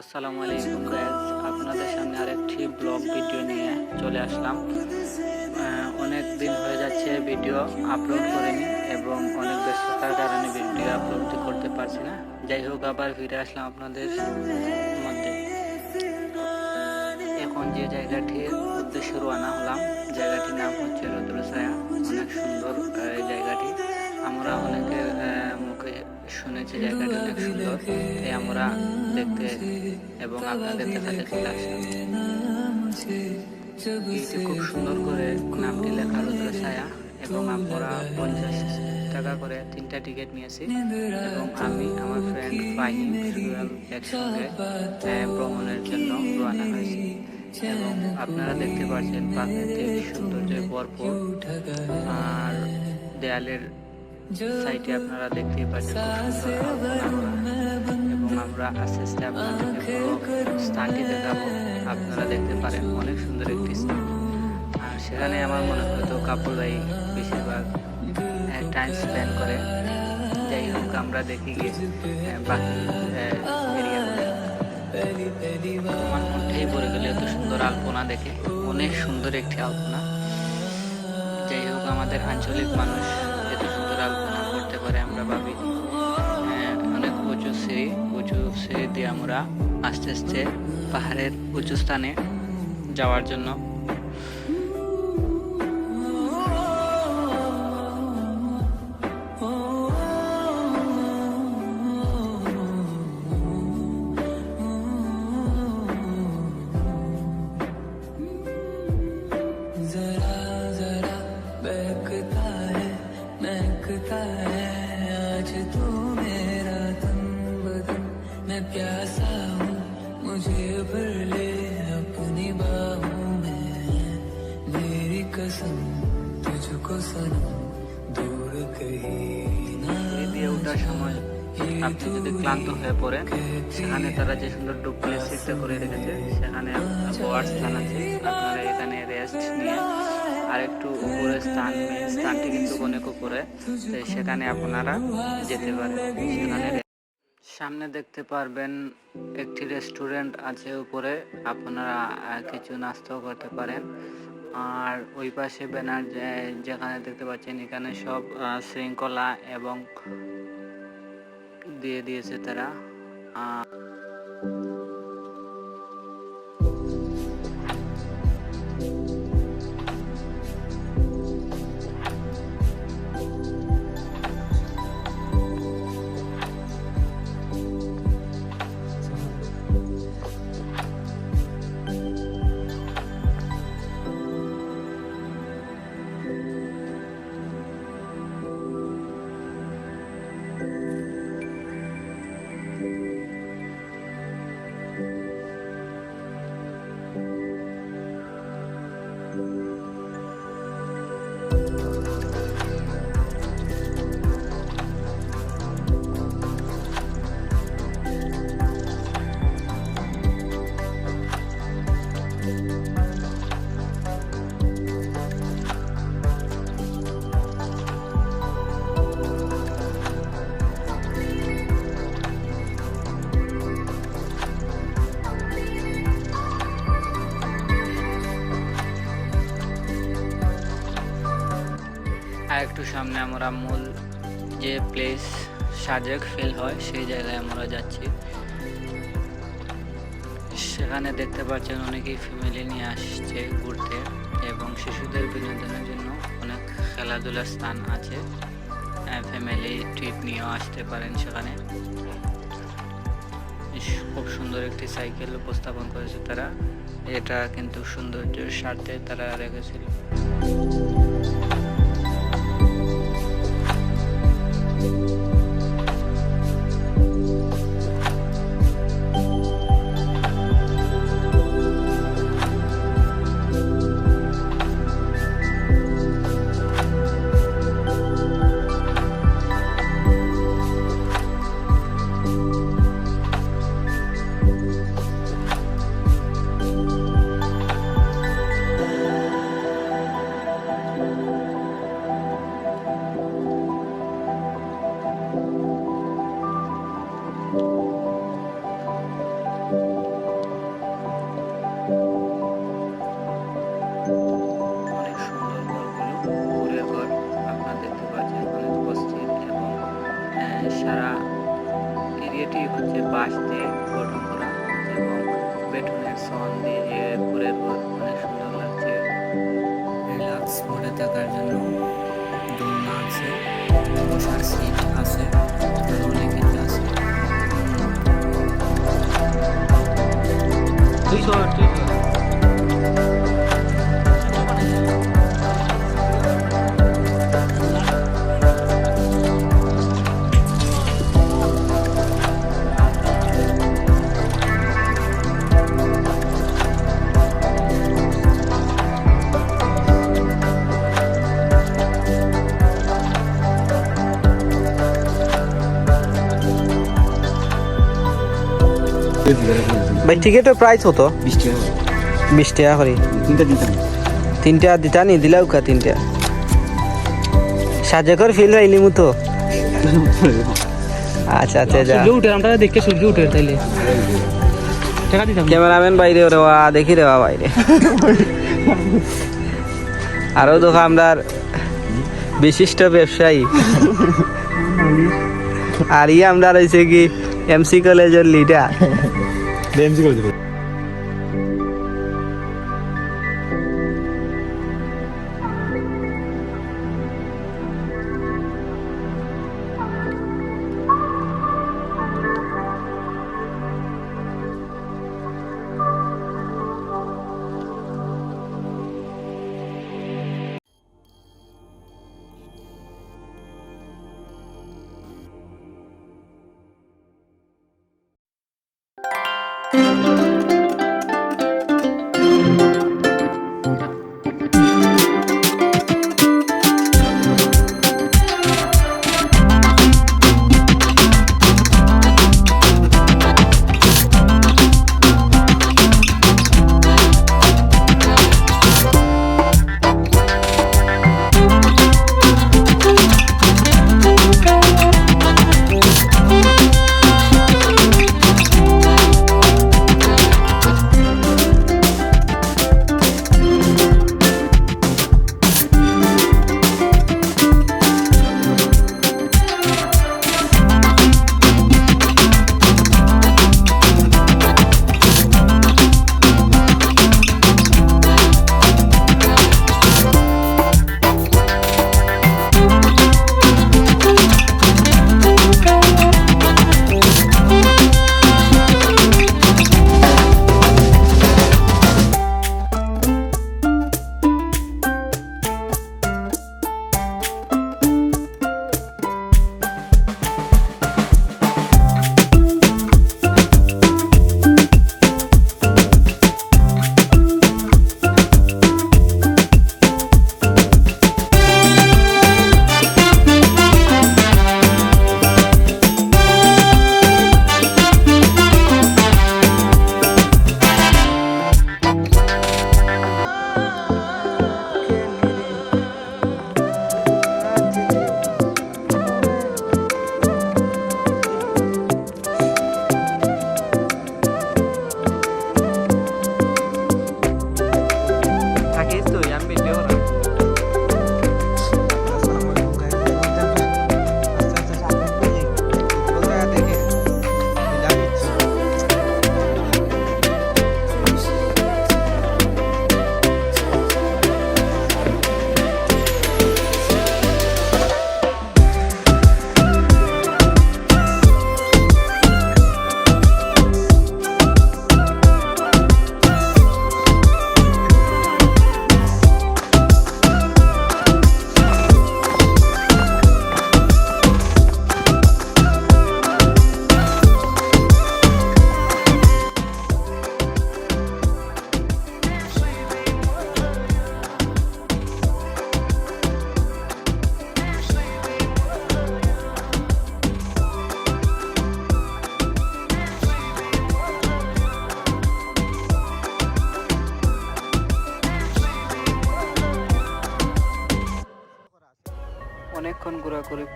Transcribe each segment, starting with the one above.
আসসালামু আলাইকুম গাইজ আপনাদের সামনে আরেকটি ব্লগ ভিডিও নিয়ে চলে আসলাম। অনেক দিন হয়ে যাচ্ছে ভিডিও আপলোড করিনি এবং অনেক ব্যস্ততার কারণে ভিডিও আপলোড করতে পারছি না। যাই হোক, আবার ফিরে আসলাম আপনাদের মধ্যে। এখন যে জায়গাটির উদ্দেশ্যে রওনা হলাম, জায়গাটির নাম হচ্ছে রুদ্রছায়া অনেক সুন্দর এই জায়গাটি। আমরা অনেকের আহ, মুখে শুনেছি জায়গাটি অনেক সুন্দর। তাই আমরা দেখতে এবং আপনাদের দেখাতে চলে আসলাম। এইটি খুব সুন্দর করে নামটি লেখা রুদ্রছায়া এবং আমরা পঞ্চাশ টাকা করে তিনটা টিকিট নিয়েছি। এবং আমি আমার ফ্রেন্ড ফাহিম একসঙ্গে ভ্রমণের জন্য রওনা হয়েছি। এবং আপনারা দেখতে পাচ্ছেন প্রাকৃতিক সৌন্দর্যে ভরপুর আর দেয়ালের সাইটে আপনারা দেখতেই পাচ্ছেন। এবং আমরা আস্তে আস্তে আপনাদেরকে পুরো স্থানটি দেখাবো। আপনারা দেখতে পারেন অনেক সুন্দর একটি স্থান। আর সেখানে আমার মনে হয়তো কাপড় ভাই বেশিরভাগ টাইম স্পেন্ড করে। যাই হোক আমরা দেখি গিয়ে বাকি আমার মধ্যেই পড়ে গেলে এত সুন্দর আলপনা দেখে। অনেক সুন্দর একটি আলপনা। যাই হোক আমাদের আঞ্চলিক মানুষ আলপনা করতে পারে আমরা ভাবি আহ, অনেক উঁচু সিঁড়ি উঁচু সিঁড়ি দিয়ে আমরা আস্তে আস্তে পাহাড়ের উঁচু স্থানে যাওয়ার জন্য जरा जरा बहकता है मैं प्यासा हूँ मुझे भर ले अपनी बाहों में मेरी कसम तुझको सनम दूर कहीं ना সিঁড়ি দিয়ে ওঠার সময় আপনি যদি ক্লান্ত হয়ে পড়েন সেখানে তারা যে সুন্দর ডুবলে সিটটা করে রেখেছে সেখানে বয়ার স্থান আছে আপনারা এখানে রেস্ট নিয়ে আরেকটু উপরে স্থান মেন স্থানটি কিন্তু অনেক উপরে তাই সেখানে আপনারা যেতে পারেন সেখানে রে- সামনে দেখতে পারবেন একটি রেস্টুরেন্ট আছে উপরে। আপনারা কিছু নাস্তাও করতে পারেন। আর ওই পাশে ব্যানার যেখানে দেখতে পাচ্ছেন, এখানে সব শৃঙ্খলা এবং দিয়ে দিয়েছে তারা। আমরা মূল যে প্লেস সাজেক ফিল হয়, সেই জায়গায় আমরা যাচ্ছি। সেখানে দেখতে পাচ্ছেন অনেকেই ফ্যামিলি নিয়ে আসছে ঘুরতে এবং শিশুদের বিনোদনের জন্য অনেক খেলাধুলার স্থান আছে। ফ্যামিলি ট্রিপ নিয়েও আসতে পারেন সেখানে। খুব সুন্দর একটি সাইকেল উপস্থাপন করেছে তারা। এটা কিন্তু সৌন্দর্যের স্বার্থে তারা রেখেছিল। সন দিয়ে ঘুরে ঘুরে অনেক সুন্দর লাগছে। রিল্যাক্স মোডে থাকার জন্য দোলনা আছে বসার সিট আছে অনেক কিছু আছে। দুইশো ভাই টিকেটের প্রাইস কত? বিশ টাকা। বিশ টাকা করে। তিনটা দিতাম। তিনটা দিতা নি দিলাও কা তিনটা। সাজেকর ফিল হইলি মতো। আচ্ছা আচ্ছা যা সূর্য উঠে আমরা দেখে সূর্য উঠে তাইলে। ক্যামেরাম্যান বাইরে ওরে ওয়া দেখি রে বা বাইরে। আরও দেখো আমরা বিশিষ্ট ব্যবসায়ী। আর ই আমরা রয়েছে কি એમસી કોલેજ લીધા. એમસી કોલેજ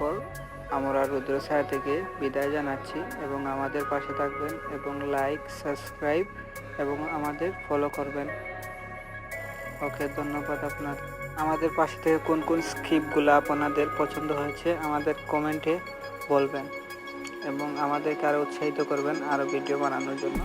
পর আমরা রুদ্রছায়া থেকে বিদায় জানাচ্ছি এবং আমাদের পাশে থাকবেন এবং লাইক সাবস্ক্রাইব এবং আমাদের ফলো করবেন। ওকে, ধন্যবাদ আপনার। আমাদের পাশে থেকে কোন কোন স্ক্রিপ্টগুলো আপনাদের পছন্দ হয়েছে আমাদের কমেন্টে বলবেন এবং আমাদেরকে আরও উৎসাহিত করবেন আরও ভিডিও বানানোর জন্য।